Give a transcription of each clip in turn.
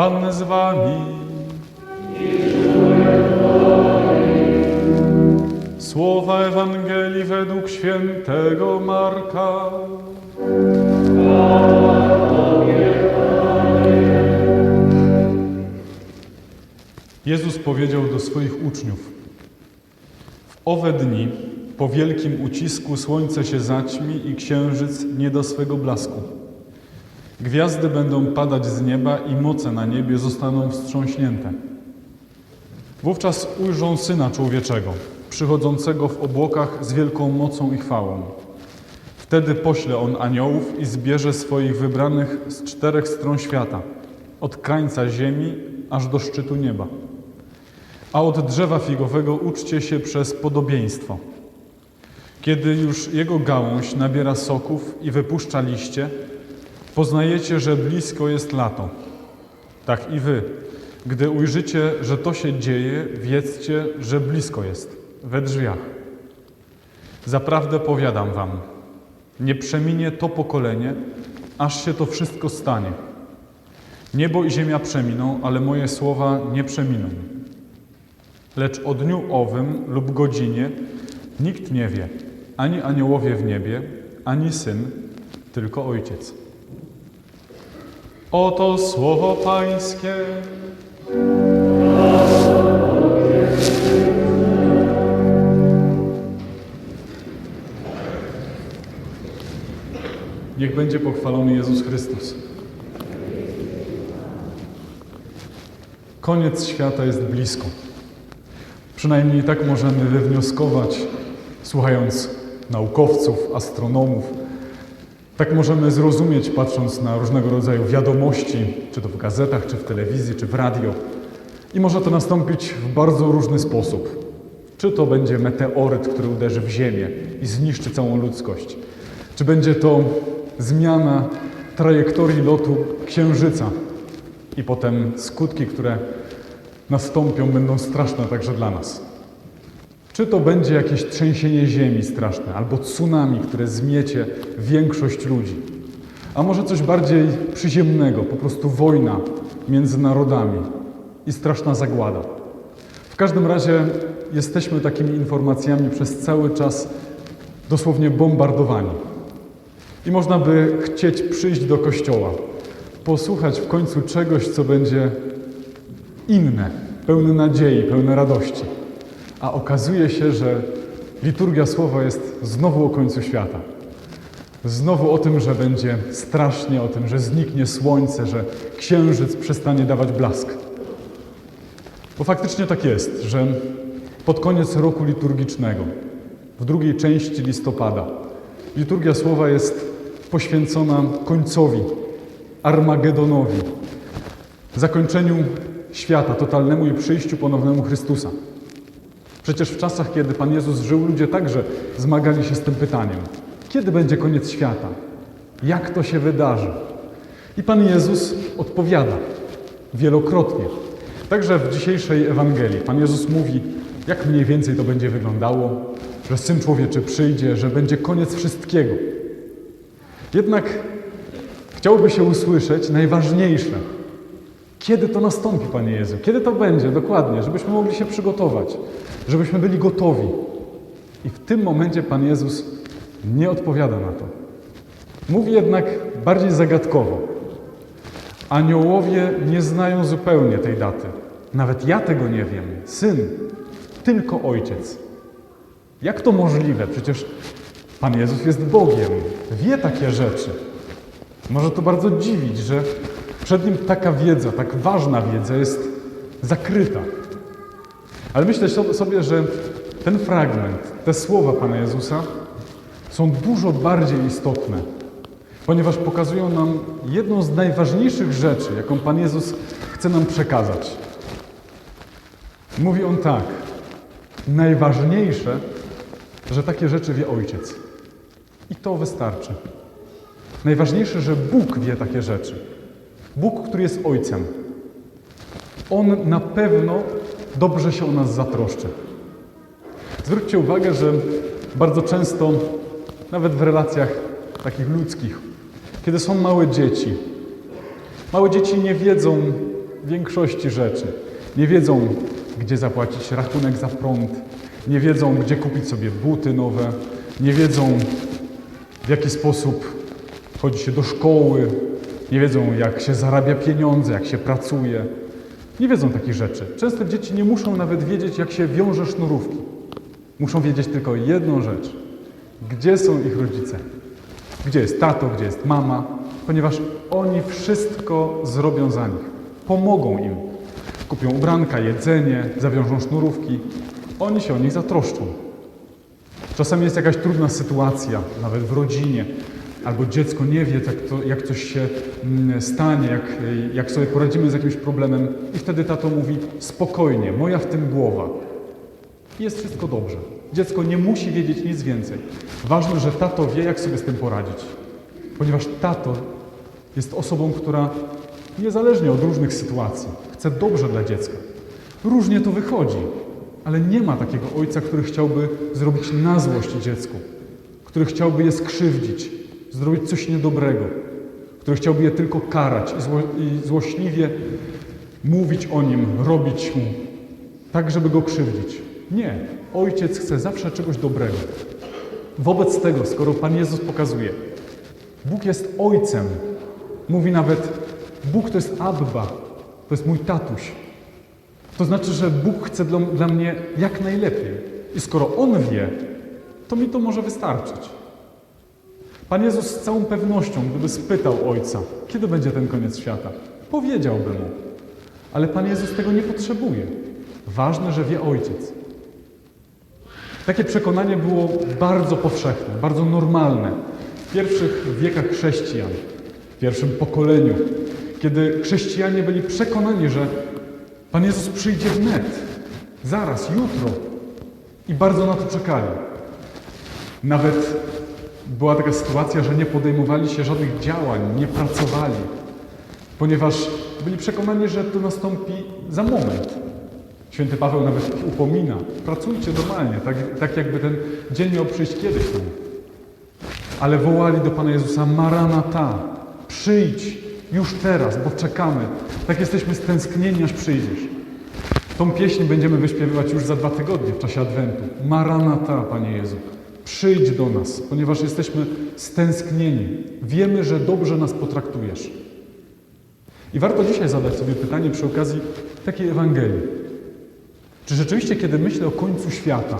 Pan z wami. Słowa Ewangelii według świętego Marka. Jezus powiedział do swoich uczniów: W owe dni, po wielkim ucisku, słońce się zaćmi i księżyc nie da swego blasku. Gwiazdy będą padać z nieba i moce na niebie zostaną wstrząśnięte. Wówczas ujrzą Syna Człowieczego, przychodzącego w obłokach z wielką mocą i chwałą. Wtedy pośle On aniołów i zbierze swoich wybranych z czterech stron świata, od krańca ziemi aż do szczytu nieba. A od drzewa figowego uczcie się przez podobieństwo. Kiedy już jego gałąź nabiera soków i wypuszcza liście, poznajecie, że blisko jest lato. Tak i wy, gdy ujrzycie, że to się dzieje, wiedzcie, że blisko jest, we drzwiach. Zaprawdę powiadam wam, nie przeminie to pokolenie, aż się to wszystko stanie. Niebo i ziemia przeminą, ale moje słowa nie przeminą. Lecz o dniu owym lub godzinie nikt nie wie, ani aniołowie w niebie, ani syn, tylko ojciec. Oto słowo Pańskie. Niech będzie pochwalony Jezus Chrystus. Koniec świata jest blisko. Przynajmniej tak możemy wywnioskować, słuchając naukowców, astronomów. Tak możemy zrozumieć, patrząc na różnego rodzaju wiadomości, czy to w gazetach, czy w telewizji, czy w radio. I może to nastąpić w bardzo różny sposób. Czy to będzie meteoryt, który uderzy w Ziemię i zniszczy całą ludzkość, czy będzie to zmiana trajektorii lotu Księżyca i potem skutki, które nastąpią, będą straszne także dla nas. Czy to będzie jakieś trzęsienie ziemi straszne, albo tsunami, które zmiecie większość ludzi, a może coś bardziej przyziemnego, po prostu wojna między narodami i straszna zagłada. W każdym razie jesteśmy takimi informacjami przez cały czas dosłownie bombardowani. I można by chcieć przyjść do kościoła, posłuchać w końcu czegoś, co będzie inne, pełne nadziei, pełne radości. A okazuje się, że liturgia słowa jest znowu o końcu świata. Znowu o tym, że będzie strasznie, o tym, że zniknie słońce, że księżyc przestanie dawać blask. Bo faktycznie tak jest, że pod koniec roku liturgicznego, w drugiej części listopada, liturgia słowa jest poświęcona końcowi, Armagedonowi, zakończeniu świata, totalnemu i przyjściu ponownemu Chrystusa. Przecież w czasach, kiedy Pan Jezus żył, ludzie także zmagali się z tym pytaniem: kiedy będzie koniec świata? Jak to się wydarzy? I Pan Jezus odpowiada wielokrotnie. Także w dzisiejszej Ewangelii Pan Jezus mówi, jak mniej więcej to będzie wyglądało, że Syn Człowieczy przyjdzie, że będzie koniec wszystkiego. Jednak chciałoby się usłyszeć najważniejsze. Kiedy to nastąpi, Panie Jezu? Kiedy to będzie dokładnie, żebyśmy mogli się przygotować, żebyśmy byli gotowi? I w tym momencie Pan Jezus nie odpowiada na to. Mówi jednak bardziej zagadkowo. Aniołowie nie znają zupełnie tej daty. Nawet ja tego nie wiem. Syn, tylko ojciec. Jak to możliwe? Przecież Pan Jezus jest Bogiem, wie takie rzeczy. Może to bardzo dziwić, że przed nim taka wiedza, tak ważna wiedza jest zakryta. Ale myślę sobie, że ten fragment, te słowa Pana Jezusa są dużo bardziej istotne, ponieważ pokazują nam jedną z najważniejszych rzeczy, jaką Pan Jezus chce nam przekazać. Mówi on tak: najważniejsze, że takie rzeczy wie Ojciec. I to wystarczy. Najważniejsze, że Bóg wie takie rzeczy. Bóg, który jest Ojcem. On na pewno dobrze się o nas zatroszczy. Zwróćcie uwagę, że bardzo często, nawet w relacjach takich ludzkich, kiedy są małe dzieci, małe dzieci nie wiedzą większości rzeczy. Nie wiedzą, gdzie zapłacić rachunek za prąd, nie wiedzą, gdzie kupić sobie buty nowe, nie wiedzą, w jaki sposób chodzi się do szkoły, nie wiedzą, jak się zarabia pieniądze, jak się pracuje. Nie wiedzą takich rzeczy. Często dzieci nie muszą nawet wiedzieć, jak się wiąże sznurówki. Muszą wiedzieć tylko jedną rzecz. Gdzie są ich rodzice? Gdzie jest tato, gdzie jest mama? Ponieważ oni wszystko zrobią za nich. Pomogą im. Kupią ubranka, jedzenie, zawiążą sznurówki. Oni się o nich zatroszczą. Czasami jest jakaś trudna sytuacja, nawet w rodzinie, albo dziecko nie wie, jak, to, jak coś się mm, stanie, jak, jak sobie poradzimy z jakimś problemem, i wtedy tato mówi: Spokojnie, moja w tym głowa. Jest wszystko dobrze. Dziecko nie musi wiedzieć nic więcej. Ważne, że tato wie, jak sobie z tym poradzić. Ponieważ tato jest osobą, która niezależnie od różnych sytuacji chce dobrze dla dziecka. Różnie to wychodzi, ale nie ma takiego ojca, który chciałby zrobić na złość dziecku, który chciałby je skrzywdzić, zrobić coś niedobrego, który chciałby je tylko karać i, zło, i złośliwie mówić o nim, robić mu, tak, żeby go krzywdzić. Nie. Ojciec chce zawsze czegoś dobrego. Wobec tego, skoro Pan Jezus pokazuje, Bóg jest Ojcem, mówi nawet, Bóg to jest Abba, to jest mój tatuś. To znaczy, że Bóg chce dla, dla mnie jak najlepiej. I skoro On wie, to mi to może wystarczyć. Pan Jezus z całą pewnością, gdyby spytał Ojca, kiedy będzie ten koniec świata, powiedziałby mu. Ale Pan Jezus tego nie potrzebuje. Ważne, że wie Ojciec. Takie przekonanie było bardzo powszechne, bardzo normalne w pierwszych wiekach chrześcijan, w pierwszym pokoleniu, kiedy chrześcijanie byli przekonani, że Pan Jezus przyjdzie wnet, zaraz, jutro i bardzo na to czekali. Nawet była taka sytuacja, że nie podejmowali się żadnych działań, nie pracowali, ponieważ byli przekonani, że to nastąpi za moment. Święty Paweł nawet ich upomina. Pracujcie normalnie, tak, tak jakby ten dzień miał przyjść kiedyś tam. Ale wołali do Pana Jezusa, Maranata, przyjdź już teraz, bo czekamy. Tak jesteśmy stęsknieni, aż przyjdziesz. Tą pieśń będziemy wyśpiewywać już za dwa tygodnie w czasie Adwentu. Maranata, Panie Jezu, przyjdź do nas, ponieważ jesteśmy stęsknieni. Wiemy, że dobrze nas potraktujesz. I warto dzisiaj zadać sobie pytanie przy okazji takiej Ewangelii. Czy rzeczywiście, kiedy myślę o końcu świata,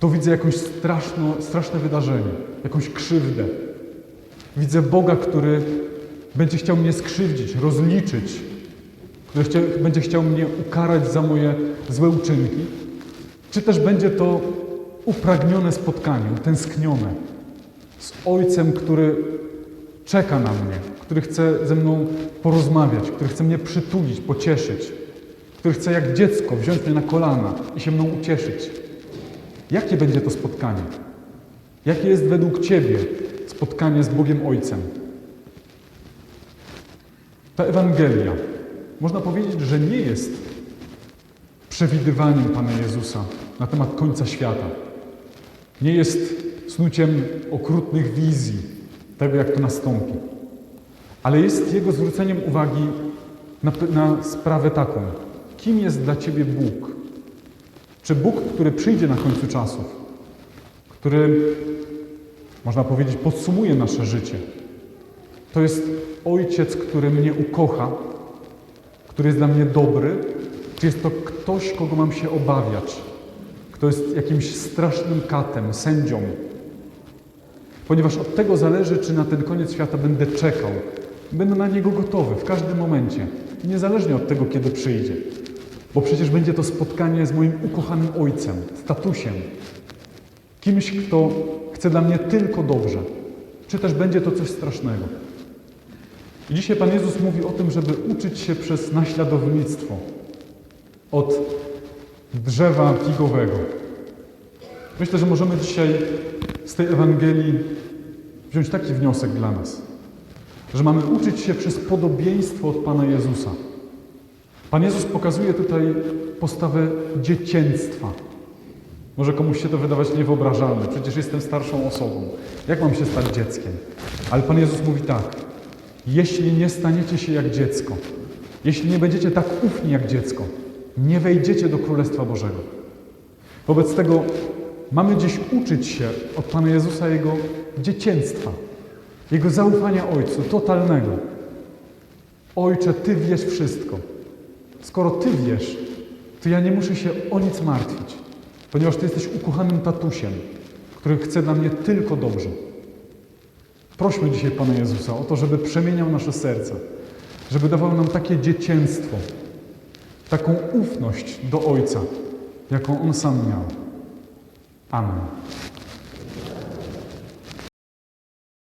to widzę jakieś straszno, straszne wydarzenie, jakąś krzywdę. Widzę Boga, który będzie chciał mnie skrzywdzić, rozliczyć, który chcia, będzie chciał mnie ukarać za moje złe uczynki, czy też będzie to upragnione spotkanie, utęsknione z Ojcem, który czeka na mnie, który chce ze mną porozmawiać, który chce mnie przytulić, pocieszyć, który chce jak dziecko wziąć mnie na kolana i się mną ucieszyć. Jakie będzie to spotkanie? Jakie jest według Ciebie spotkanie z Bogiem Ojcem? Ta Ewangelia, można powiedzieć, że nie jest przewidywaniem Pana Jezusa na temat końca świata. Nie jest snuciem okrutnych wizji tego, jak to nastąpi. Ale jest Jego zwróceniem uwagi na, na sprawę taką. Kim jest dla Ciebie Bóg? Czy Bóg, który przyjdzie na końcu czasów, który, można powiedzieć, podsumuje nasze życie, to jest Ojciec, który mnie ukocha, który jest dla mnie dobry, czy jest to ktoś, kogo mam się obawiać, kto jest jakimś strasznym katem, sędzią? Ponieważ od tego zależy, czy na ten koniec świata będę czekał, będę na niego gotowy w każdym momencie, niezależnie od tego, kiedy przyjdzie. Bo przecież będzie to spotkanie z moim ukochanym Ojcem, statusiem, kimś, kto chce dla mnie tylko dobrze, czy też będzie to coś strasznego. I dzisiaj Pan Jezus mówi o tym, żeby uczyć się przez naśladownictwo od drzewa figowego. Myślę, że możemy dzisiaj z tej Ewangelii wziąć taki wniosek dla nas, że mamy uczyć się przez podobieństwo od Pana Jezusa. Pan Jezus pokazuje tutaj postawę dziecięctwa. Może komuś się to wydawać niewyobrażalne, przecież jestem starszą osobą. Jak mam się stać dzieckiem? Ale Pan Jezus mówi tak: jeśli nie staniecie się jak dziecko, jeśli nie będziecie tak ufni jak dziecko, nie wejdziecie do Królestwa Bożego. Wobec tego mamy dziś uczyć się od Pana Jezusa Jego dziecięctwa, Jego zaufania Ojcu, totalnego. Ojcze, Ty wiesz wszystko. Skoro Ty wiesz, to ja nie muszę się o nic martwić, ponieważ Ty jesteś ukochanym tatusiem, który chce dla mnie tylko dobrze. Prośmy dzisiaj Pana Jezusa o to, żeby przemieniał nasze serca, żeby dawał nam takie dziecięctwo, taką ufność do Ojca, jaką On sam miał. Amen.